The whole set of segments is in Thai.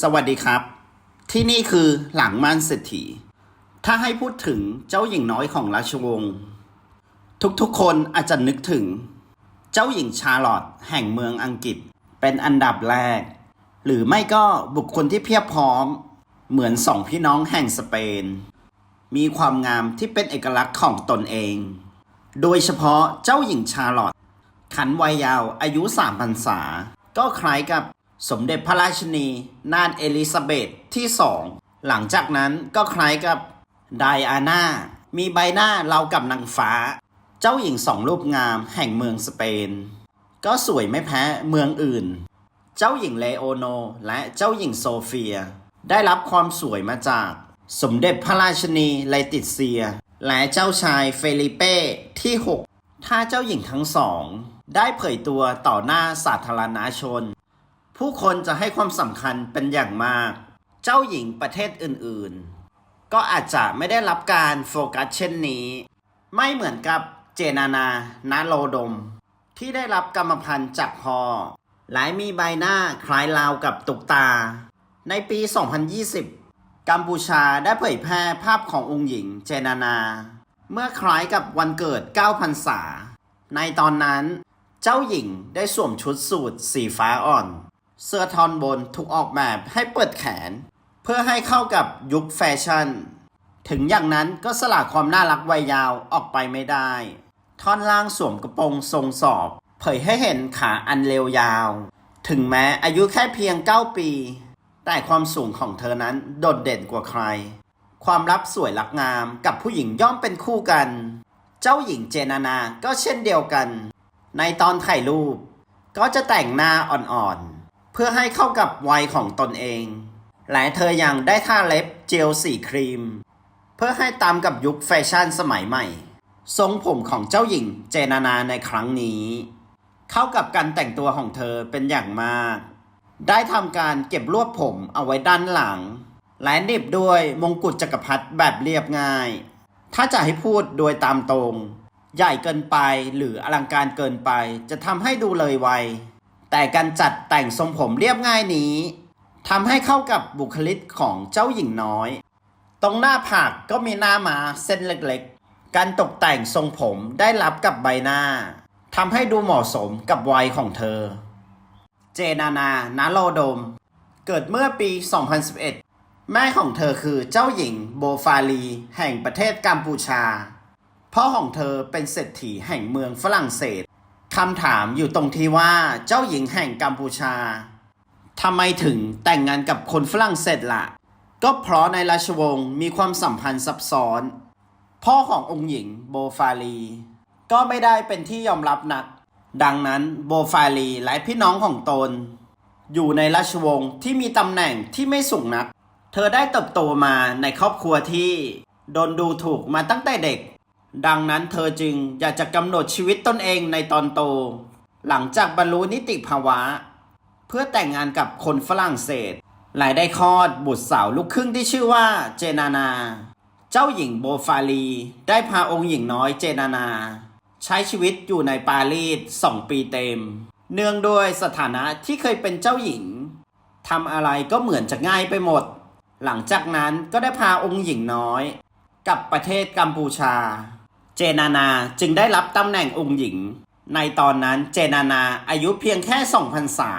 สวัสดีครับ ที่นี่คือหลังม่านเศรษฐี ถ้าให้พูดถึงเจ้าหญิงน้อยของราชวงศ์ทุกๆคนอาจจะนึกถึง เจ้าหญิงชาร์ลอตแห่งเมืองอังกฤษเป็นอันดับแรก หรือไม่ก็บุคคลที่เพียบพร้อม เหมือนสองพี่น้องแห่งสเปน มีความงามที่เป็นเอกลักษณ์ของตนเอง โดยเฉพาะเจ้าหญิงชาร์ลอตขันวัยยาวอายุสามพรรษา ก็คล้ายกับ สมเด็จพระราชินี นานเอลิซาเบธที่สอง หลังจากนั้นก็คล้ายกับไดอาน่า มีใบหน้าเรากับนางฟ้า เจ้าหญิงสองรูปงามแห่งเมืองสเปน ก็สวยไม่แพ้เมืองอื่น เจ้าหญิงเลโอโนและเจ้าหญิงโซเฟีย ได้รับความสวยมาจาก สมเด็จพระราชินีเลติเซีย และเจ้าชายเฟลิเป้ที่ 6 ถ้าเจ้าหญิงทั้งสอง ได้เผยตัวต่อหน้าสาธารณชน ผู้คนจะให้ความสำคัญเป็นอย่างมาก เจ้าหญิงประเทศอื่นๆ ก็อาจจะไม่ได้รับการโฟกัสเช่นนี้ ไม่เหมือนกับเจนานานาโลดม ที่ได้รับกรรมพันธุ์จากพ่อและมีใบหน้าคล้ายราวกับตุกตา ในปี 2020 กัมพูชาได้เผยแพร่ภาพขององค์หญิงเจนานา เมื่อคล้ายกับวันเกิด 9 พรรษา ในตอนนั้น เจ้าหญิงได้สวมชุดสูทสีฟ้าอ่อน เสื้อทอนบนถูกออกแบบให้เปิดแขน เพื่อให้เข้ากับยุคแฟชั่น ถึงอย่างนั้นก็สละความน่ารักวัยยาวออกไปไม่ได้ ท่อนล่างสวมกระโปรงทรงสอบ เผยให้เห็นขาอันเร็วยาว ถึงแม้อายุแค่เพียง 9 ปี แต่ความสูงของเธอนั้นโดดเด่นกว่าใคร ความรับสวยรักงามกับผู้หญิงย่อมเป็นคู่กัน เจ้าหญิงเจนานาก็เช่นเดียวกัน ในตอนถ่ายรูป ก็จะแต่งหน้าอ่อนๆ เพื่อให้เข้ากับวัยของตนเอง และเธอยังได้ท่าเล็บเจลสีครีม เพื่อให้ตามกับยุคแฟชั่นสมัยใหม่ ทรงผมของเจ้าหญิงเจนานาในครั้งนี้ เข้ากับการแต่งตัวของเธอเป็นอย่างมาก ได้ทำการเก็บรวบผมเอาไว้ด้านหลัง และหนิบด้วยมงกุฎจักรพรรดิแบบเรียบง่าย ถ้าจะให้พูดโดยตามตรง ใหญ่เกินไปหรืออลังการเกินไปจะทำให้ดูเลยวัย แต่การจัดแต่งทรงผมเรียบง่ายนี้ทำให้เข้ากับบุคลิกของเจ้าหญิงน้อย ตรงหน้าผากก็มีหน้ามาเส้นเล็กๆ การตกแต่งทรงผมได้รับกับใบหน้าทำให้ดูเหมาะสมกับวัยของเธอ เจนานานาโลโดม เกิดเมื่อปี 2011 แม่ของเธอคือเจ้าหญิงโบฟาลี แห่งประเทศกัมพูชา พ่อของเธอเป็นเศรษฐีแห่งเมืองฝรั่งเศส คำถามอยู่ตรงที่ว่าเจ้าหญิงแห่งกัมพูชาทำไมถึงแต่งงานกับคนฝรั่งเศสละ่ะ ก็เพราะในราชวงศ์มีความสัมพันธ์ซับซ้อน พ่อขององค์หญิงโบฟาลี ก็ไม่ได้เป็นที่ยอมรับนัก ดังนั้นโบฟาลีและพี่น้องของตน อยู่ในราชวงศ์ที่มีตำแหน่งที่ไม่สูงนัก เธอได้เติบโตมาในครอบครัวที่ โดนดูถูกมาตั้งแต่เด็ก ดังนั้นเธอจึงอยากจะกำหนดชีวิตตนเองในตอนโต หลังจากบรรลุนิติภาวะ เพื่อแต่งงานกับคนฝรั่งเศสและได้คลอดบุตรสาวลูกครึ่งที่ชื่อว่าเจนานา เจ้าหญิงโบฟาลี ได้พาองค์หญิงน้อยเจนานา ใช้ชีวิตอยู่ในปารีสสองปีเต็ม เนื่องด้วยสถานะที่เคยเป็นเจ้าหญิงทำอะไรก็เหมือนจะง่ายไปหมด หลังจากนั้นก็ได้พาองค์หญิงน้อย กลับประเทศกัมพูชา เจนานาจึงได้รับตำแหน่งองค์หญิง ในตอนนั้นเจนานาอายุเพียงแค่สองพรรษา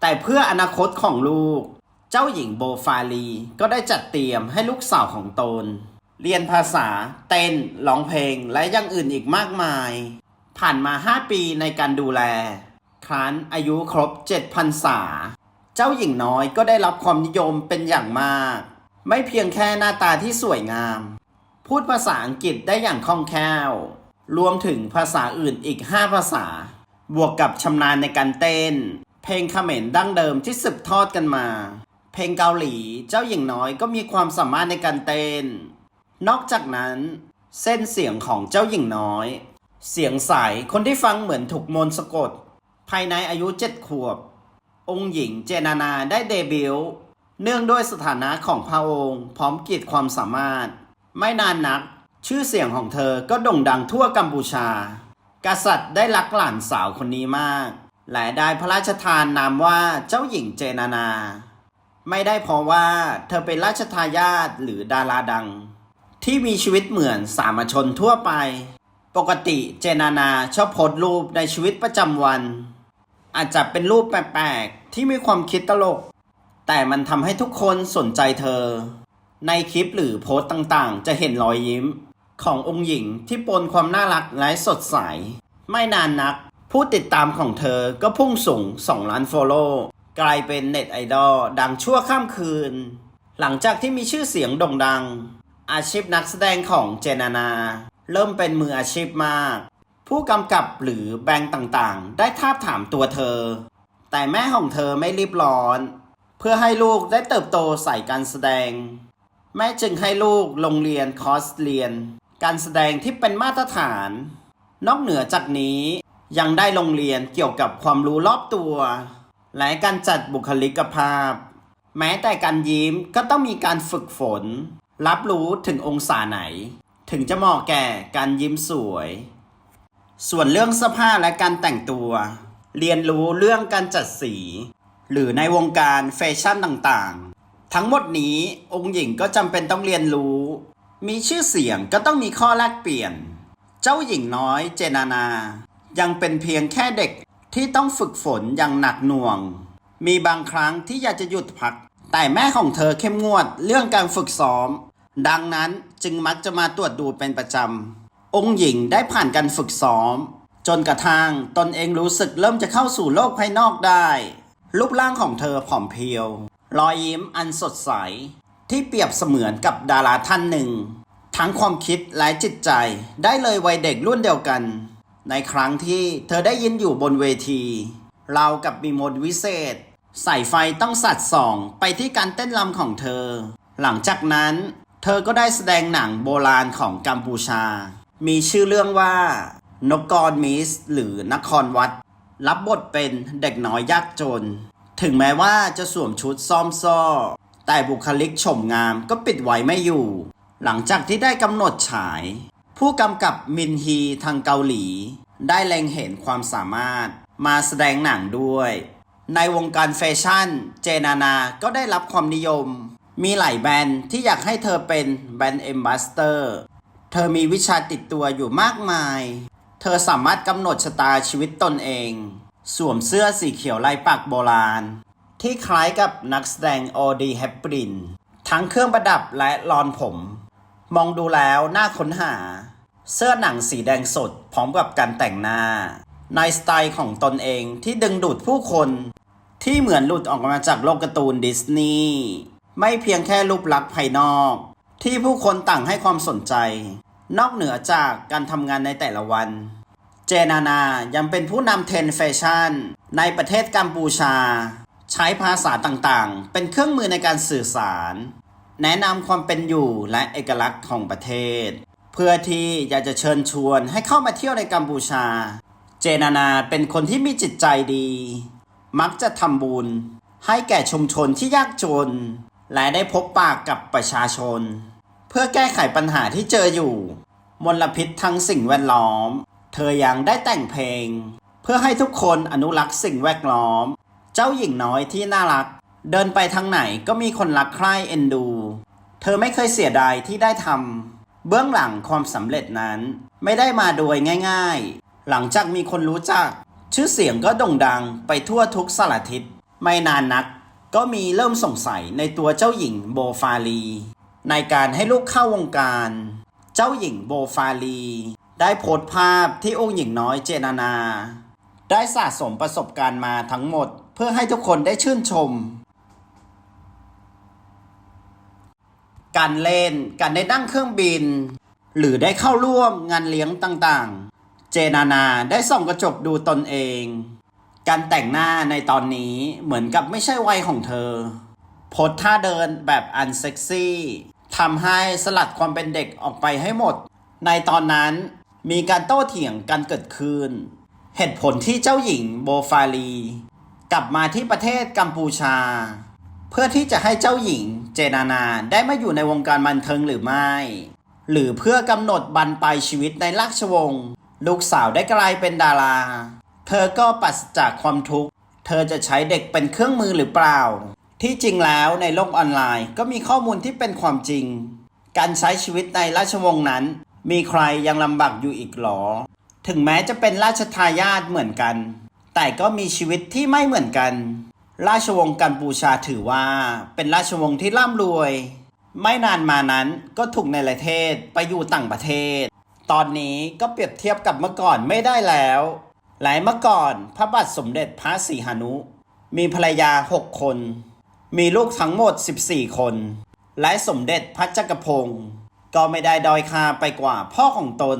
แต่เพื่ออนาคตของลูก เจ้าหญิงโบฟาลีก็ได้จัดเตรียมให้ลูกสาวของตน เรียนภาษา เต้นร้องเพลงและอย่างอื่นอีกมากมาย ผ่านมา 5 ปีในการดูแล ครั้นอายุครบ7พรรษา เจ้าหญิงน้อยก็ได้รับความนิยมเป็นอย่างมาก ไม่เพียงแค่หน้าตาที่สวยงาม พูดภาษาอังกฤษได้อย่างคล่องแคล่ว รวมถึงภาษาอื่นอีก 5 ภาษา บวกกับชำนาญในการเต้น เพลงเขมรดั้งเดิมที่สืบทอดกันมา เพลงเกาหลีเจ้าหญิงน้อยก็มีความสามารถในการเต้น นอกจากนั้น เส้นเสียงของเจ้าหญิงน้อย เสียงใสคนที่ฟังเหมือนถูกมนต์สะกด ภายในอายุเจ็ดขวบ องค์หญิงเจนานาได้เดบิวต์เนื่องด้วยสถานะของพระองค์ พร้อมกีดความสามารถ ไม่นานนัก ชื่อเสียงของเธอก็โด่งดังทั่วกัมพูชา กษัตริย์ได้รักหลานสาวคนนี้มาก และได้พระราชทานนามว่าเจ้าหญิงเจนานา ไม่ได้เพราะว่าเธอเป็นราชทายาทหรือดาราดัง ที่มีชีวิตเหมือนสามัญชนทั่วไป ปกติเจนานาชอบโพสรูปในชีวิตประจำวัน อาจจะเป็นรูปแปลกๆที่มีความคิดตลก แต่มันทำให้ทุกคนสนใจเธอ ในคลิปหรือโพสต์ต่างๆ จะเห็นรอยยิ้ม ขององค์หญิงที่ปนความน่ารักและสดใส ไม่นานนัก ผู้ติดตามของเธอก็พุ่งสูง 2 ล้านโฟโลว์กลายเป็นเน็ตไอดอลดังชั่วข้ามคืน หลังจากที่มีชื่อเสียงโด่งดัง อาชีพนักแสดงของเจนานา เริ่มเป็นมืออาชีพมาก ผู้กำกับหรือแบงค์ต่างๆ ได้ทาบถามตัวเธอ แต่แม่ของเธอไม่รีบร้อน เพื่อให้ลูกได้เติบโตใส่การแสดง แม่จึงให้ลูกลงเรียนคอร์สเรียน การแสดงที่เป็นมาตรฐาน นอกเหนือจากนี้ยังได้ลงเรียนเกี่ยวกับความรู้รอบตัว และการจัดบุคลิกภาพ แม้แต่การยิ้มก็ต้องมีการฝึกฝน รับรู้ถึงองศาไหน ถึงจะเหมาะแก่การยิ้มสวย ส่วนเรื่องเสื้อผ้าและการแต่งตัว เรียนรู้เรื่องการจัดสี หรือในวงการแฟชั่นต่างๆ ทั้งหมดนี้องค์หญิงก็จำเป็นต้องเรียนรู้ มีชื่อเสียงก็ต้องมีข้อแลกเปลี่ยน เจ้าหญิงน้อยเจนานา ยังเป็นเพียงแค่เด็กที่ต้องฝึกฝนอย่างหนักหน่วง มีบางครั้งที่อยากจะหยุดพัก แต่แม่ของเธอเข้มงวดเรื่องการฝึกซ้อม ดังนั้นจึงมักจะมาตรวจดูเป็นประจำ องค์หญิงได้ผ่านการฝึกซ้อม จนกระทั่งตนเองรู้สึกเริ่มจะเข้าสู่โลกภายนอกได้ รูปร่างของเธอผอมเพรียว รอยยิ้มอันสดใส ที่เปรียบเสมือนกับดาราท่านหนึ่ง ทั้งความคิดและจิตใจได้เลยวัยเด็กรุ่นเดียวกัน ในครั้งที่เธอได้ยินอยู่บนเวทีเรากับมีมนต์วิเศษ ใส่ไฟต้องสัดส่องไปที่การเต้นรำของเธอ หลังจากนั้นเธอก็ได้แสดงหนังโบราณของกัมพูชา มีชื่อเรื่องว่า นกกรมิส หรือนครวัด รับบทเป็นเด็กน้อยยากจน ถึงแม้ว่าจะสวมชุดซ้อมซ้อแต่บุคลิกชมงามก็ปิดไว้ไม่อยู่ หลังจากที่ได้กำหนดฉาย ผู้กำกับมินฮีทางเกาหลี ได้เล็งเห็นความสามารถมาแสดงหนังด้วย ในวงการแฟชั่น เจนานาก็ได้รับความนิยม มีหลายแบรนด์ที่อยากให้เธอเป็นแบรนด์เอมบาสเตอร์เธอมีวิชาติดตัวอยู่มากมาย เธอสามารถกำหนดชะตาชีวิตตนเอง สวมเสื้อสีเขียวลายปักโบราณ ที่คล้ายกับนักแสดงออดีแฮปปรินทั้งเครื่องประดับและลอนผม มองดูแล้วน่าค้นหา เสื้อหนังสีแดงสดพร้อมกับการแต่งหน้า ในสไตล์ของตนเองที่ดึงดูดผู้คนที่เหมือนหลุดออกมาจากโลกการ์ตูนดิสนีย์ไม่เพียงแค่รูปลักษณ์ภายนอก ที่ผู้คนต่างให้ความสนใจ นอกเหนือจากการทำงานในแต่ละวัน เจนานายังเป็นผู้นำเทรนด์แฟชั่น ในประเทศกัมพูชา ใช้ภาษาต่างๆ เป็นเครื่องมือในการสื่อสาร แนะนำความเป็นอยู่และเอกลักษณ์ของประเทศ เพื่อที่อยากจะเชิญชวนให้เข้ามาเที่ยวในกัมพูชา เจนานาเป็นคนที่มีจิตใจดี มักจะทำบุญ ให้แก่ชุมชนที่ยากจน และได้พบปากกับประชาชน เพื่อแก้ไขปัญหาที่เจออยู่ มลพิษทั้งสิ่งแวดล้อม เธอยังได้แต่งเพลง เพื่อให้ทุกคนอนุรักษ์สิ่งแวดล้อม เจ้าหญิงน้อยที่น่ารัก เดินไปทางไหนก็มีคนรักใคร่เอ็นดู เธอไม่เคยเสียดายที่ได้ทำเบื้องหลังความสำเร็จนั้น ไม่ได้มาโดยง่าย ๆ หลังจากมีคนรู้จัก ชื่อเสียงก็โด่งดังไปทั่วทุกสารทิศไม่นานนักก็มีเริ่มสงสัยในตัวเจ้าหญิงโบฟาลี ในการให้ลูกเข้าวงการ เจ้าหญิงโบฟาลี ได้โพสต์ภาพที่องค์หญิงน้อยเจนานา ได้สะสมประสบการณ์มาทั้งหมด เพื่อให้ทุกคนได้ชื่นชม การเล่น การได้นั่งเครื่องบิน หรือได้เข้าร่วมงานเลี้ยงต่างๆ เจนานาได้ส่องกระจกดูตนเอง การแต่งหน้าในตอนนี้เหมือนกับไม่ใช่วัยของเธอโพสท่าเดินแบบอันเซ็กซี่ทำให้สลัดความเป็นเด็กออกไปให้หมด ในตอนนั้น มีการโต้เถียงกันเกิดขึ้น เหตุผลที่เจ้าหญิงโบฟาลี กลับมาที่ประเทศกัมพูชา เพื่อที่จะให้เจ้าหญิงเจนานาได้มาอยู่ในวงการบันเทิงหรือไม่ หรือเพื่อกำหนดบันปลายชีวิตในราชวงศ์ลูกสาวได้กลายเป็นดารา เธอก็ปราศจากความทุกข์ เธอจะใช้เด็กเป็นเครื่องมือหรือเปล่า ที่จริงแล้วในโลกออนไลน์ก็มีข้อมูลที่เป็นความจริง การใช้ชีวิตในราชวงศ์นั้น มีใครยังลำบากอยู่อีกหรอ ถึงแม้จะเป็นราชทายาทเหมือนกัน แต่ก็มีชีวิตที่ไม่เหมือนกัน ราชวงศ์กัมพูชาถือว่าเป็นราชวงศ์ที่ร่ำรวย ไม่นานมานั้นก็ถูกในประเทศไปอยู่ต่างประเทศ ตอนนี้ก็เปรียบเทียบกับเมื่อก่อนไม่ได้แล้ว หลายเมื่อก่อนพระบาทสมเด็จพระศรีหานุ มีภรรยาหกคน มีลูกทั้งหมด 14 คน และสมเด็จพระจักรพงศ์ ก็ไม่ได้ดอยคาไปกว่าพ่อของตน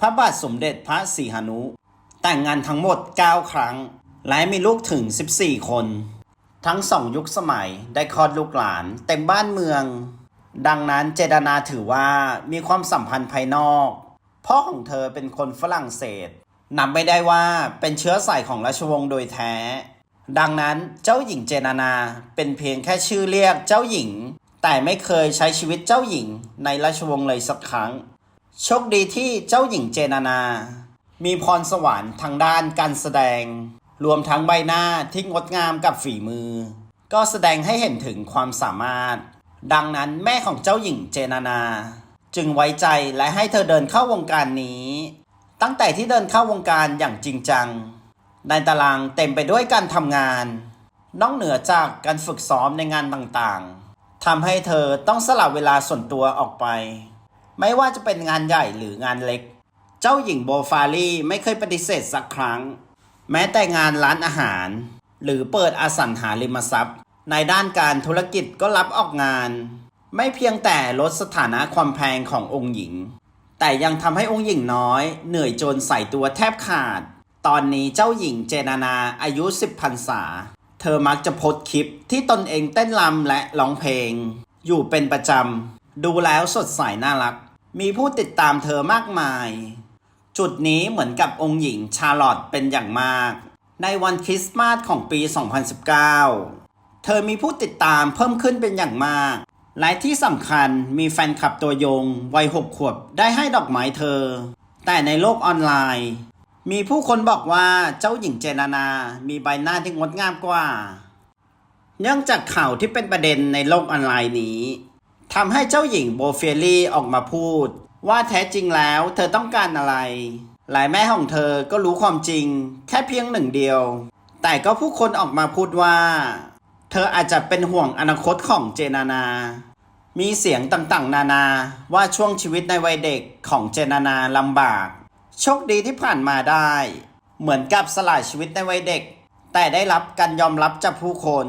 พระบาทสมเด็จพระศรีหนุ แต่งงานทั้งหมด 9 ครั้ง และมีลูกถึง 14 คน ทั้งสองยุคสมัยได้คลอดลูกหลานเต็มบ้านเมือง ดังนั้นเจตนาถือว่ามีความสัมพันธ์ภายนอก พ่อของเธอเป็นคนฝรั่งเศสนับไม่ได้ว่าเป็นเชื้อสายของราชวงศ์โดยแท้ ดังนั้นเจ้าหญิงเจนานาเป็นเพียงแค่ชื่อเรียกเจ้าหญิง แต่ไม่เคยใช้ชีวิตเจ้าหญิงในราชวงศ์เลยสักครั้ง โชคดีที่เจ้าหญิงเจนานา มีพรสวรรค์ทางด้านการแสดง รวมทั้งใบหน้าที่งดงามกับฝีมือ ก็แสดงให้เห็นถึงความสามารถ ดังนั้นแม่ของเจ้าหญิงเจนานา จึงไว้ใจและให้เธอเดินเข้าวงการนี้ ตั้งแต่ที่เดินเข้าวงการอย่างจริงจัง ในตารางเต็มไปด้วยการทำงาน นอกเหนือจากการฝึกซ้อมในงานต่างๆ ทำให้เธอต้องสละเวลาส่วนตัวออกไป ไม่ว่าจะเป็นงานใหญ่หรืองานเล็ก เจ้าหญิงโบฟารี่ไม่เคยปฏิเสธสักครั้ง แม้แต่งานร้านอาหาร หรือเปิดอสังหาริมทรัพย์ ในด้านการธุรกิจก็รับออกงาน ไม่เพียงแต่ลดสถานะความแพงขององค์หญิง แต่ยังทำให้องค์หญิงน้อย เหนื่อยจนใส่ตัวแทบขาด ตอนนี้เจ้าหญิงเจนานาอายุ10พรรษา เธอมักจะโพสคลิปที่ตนเองเต้นรำและร้องเพลง อยู่เป็นประจำ ดูแล้วสดใสน่ารัก มีผู้ติดตามเธอมากมาย จุดนี้เหมือนกับองค์หญิงชาร์ลอตเป็นอย่างมาก ในวันคริสต์มาสของปี 2019 เธอมีผู้ติดตามเพิ่มขึ้นเป็นอย่างมาก และที่สำคัญมีแฟนคลับตัวยง วัยหกขวบได้ให้ดอกไม้เธอ แต่ในโลกออนไลน์ มีผู้คนบอกว่าเจ้าหญิงเจนานา มีใบหน้าที่งดงามกว่า เนื่องจากข่าวที่เป็นประเด็นในโลกออนไลน์นี้ทำให้เจ้าหญิงโบเฟียลี่ออกมาพูด ว่าแท้จริงแล้วเธอต้องการอะไร หลายแม่ของเธอก็รู้ความจริง แค่เพียงหนึ่งเดียว แต่ก็ผู้คนออกมาพูดว่า เธออาจจะเป็นห่วงอนาคตของเจนานา มีเสียงต่างๆ นานาว่าช่วงชีวิตในวัยเด็กของเจนานาลำบาก โชคดีที่ผ่านมาได้ เหมือนกับสละชีวิตในวัยเด็ก แต่ได้รับการยอมรับจากผู้คน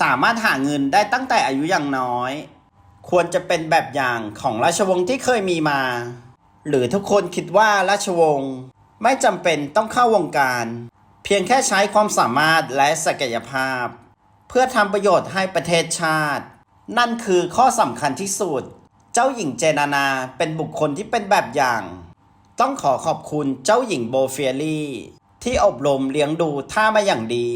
สามารถหาเงินได้ตั้งแต่อายุอยังน้อย ควรจะเป็นแบบอย่างของราชวงศ์ที่เคยมีมา หรือทุกคนคิดว่าราชวงศ์ไม่จำเป็นต้องเข้าวงการ เพียงแค่ใช้ความสามารถและศักยภาพ เพื่อทำประโยชน์ให้ประเทศชาติ นั่นคือข้อสำคัญที่สุด เจ้าหญิงเจนานาเป็นบุคคลที่เป็นแบบอย่าง ต้องขอขอบคุณเจ้าหญิงโบเฟียลี่ ที่อบรมเลี้ยงดูท่ามาอย่างดี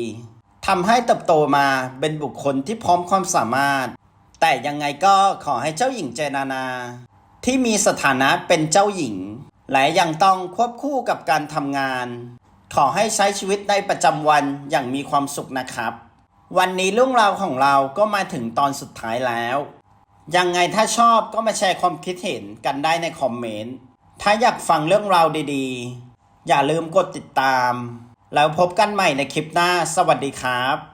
ทำให้เติบโตมาเป็นบุคคลที่พร้อมความสามารถ แต่ยังไงก็ขอให้เจ้าหญิงเจนานา ที่มีสถานะเป็นเจ้าหญิง และยังต้องควบคู่กับการทำงาน ขอให้ใช้ชีวิตในประจำวันอย่างมีความสุขนะครับ วันนี้เรื่องราวของเราก็มาถึงตอนสุดท้ายแล้ว ยังไงถ้าชอบก็มาแชร์ความคิดเห็นกันได้ในคอมเมนต์ ถ้าอยากฟังเรื่องราวดีๆ อย่าลืมกดติดตาม แล้วพบกันใหม่ในคลิปหน้า สวัสดีครับ